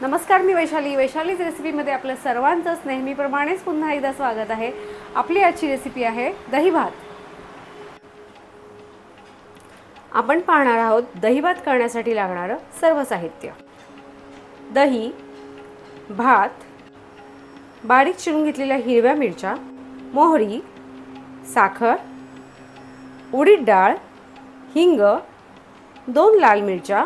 नमस्कार मी वैशाली. वैशालीच रेसिपीमध्ये आपलं सर्वांचंच नेहमीप्रमाणेच पुन्हा एकदा स्वागत आहे. आपली आजची रेसिपी आहे दही भात आपण पाहणार आहोत दही भात करण्यासाठी लागणारं सर्व साहित्य. दही भात बारीक चिरून घेतलेल्या हिरव्या मिरच्या मोहरी साखर उडीद डाळ हिंग दोन लाल मिरच्या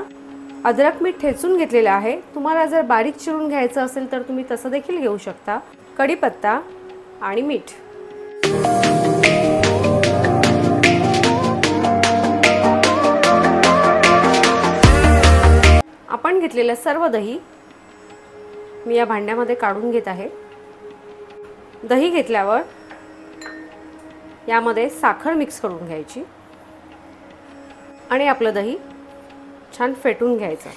अद्रक मीठ ठेचून घेतलेलं आहे. तुम्हाला जर बारीक चिरून घ्यायचं असेल तर तुम्ही तसं देखील घेऊ शकता. कढीपत्ता आणि मीठ. आपण घेतलेलं सर्व दही मी या भांड्यामध्ये काढून घेत आहे. दही घेतल्यावर यामध्ये साखर मिक्स करून घ्यायची. आणि आपलं दही छान फेटून घ्यायचा.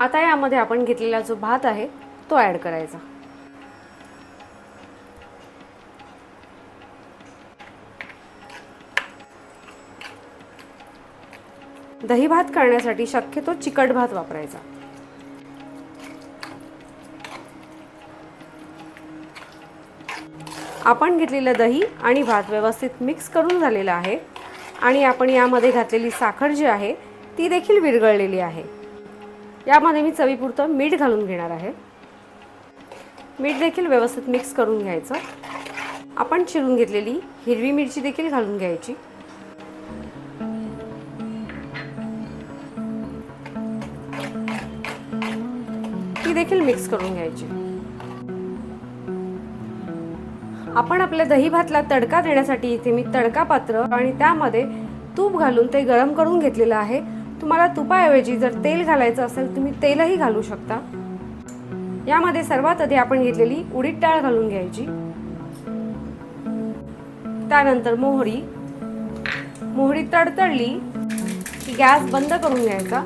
आता यामध्ये आपण घेतलेला जो भात आहे तो ॲड करायचा. दही भात करण्यासाठी शक्यतो चिकट भात वापरायचा. आपण घेतलेलं दही आणि भात व्यवस्थित मिक्स करून झालेलं आहे. आणि आपण यामध्ये घातलेली साखर जी आहे ती देखील विरघळलेली आहे. यामध्ये मी चवीपुरतं मीठ घालून घेणार आहे. मीठ देखील व्यवस्थित मिक्स करून घ्यायचं. आपण चिरून घेतलेली हिरवी मिरची देखील घालून घ्यायची. ती देखील मिक्स करून घ्यायची. आपण आपल्या दही भातला तडका देण्यासाठी इथे मी तडका पात्र आणि त्यामध्ये तूप घालून ते गरम करून घेतलेलं आहे. तुम्हाला तुपाऐवजी जर तेल घालायचं असेल तुम्ही तेलही घालू शकता. यामध्ये सर्वात आधी आपण घेतलेली उडीद डाळ घालून घ्यायची. त्यानंतर मोहरी. मोहरी तडतडली की गॅस बंद करून घ्यायचा.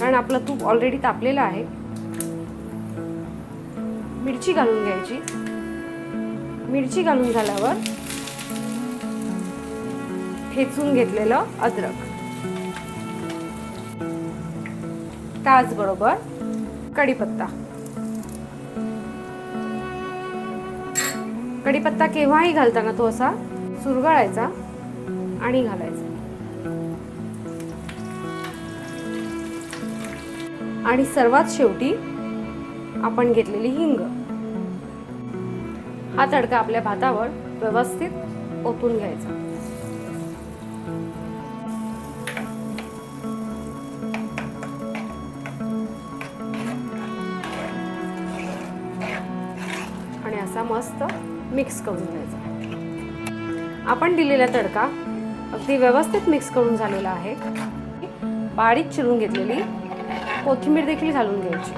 कारण आपलं तूप ऑलरेडी तापलेलं आहे. मिरची घालून घ्यायची. मिरची घालून झाल्यावर ठेचून घेतलेलं अद्रक. त्याचबरोबर कढीपत्ता. कढीपत्ता केव्हाही घालताना तो असा चुरगळायचा आणि घालायचा. आणि सर्वात शेवटी आपण घेतलेली हिंग. हा तडका आपल्या भातावर व्यवस्थित ओतून घ्यायचा. आणि असा मस्त मिक्स करून घ्यायचा. आपण दिलेला तडका अगदी व्यवस्थित मिक्स करून झालेला आहे. बारीक चिरून घेतलेली कोथिंबीर देखील घालून घ्यायची.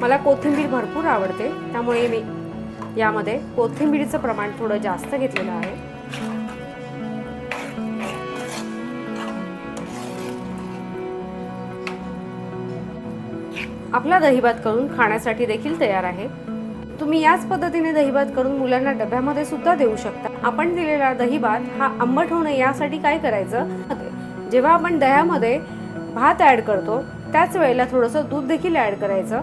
मला कोथिंबीर भरपूर आवडते त्यामुळे मी यामध्ये कोथिंबीरीचं प्रमाण थोडं जास्त घेतलेलं आहे. आपला दहीभात करून खाण्यासाठी देखील तयार आहे. तुम्ही याच पद्धतीने दहीभात करून मुलांना डब्यामध्ये सुद्धा देऊ शकता. आपण दिलेला दहीभात हा आंबट होऊ नये यासाठी काय करायचं? जेव्हा आपण दह्यामध्ये भात ॲड करतो त्याच वेळेला थोडंसं दूध देखील ॲड करायचं.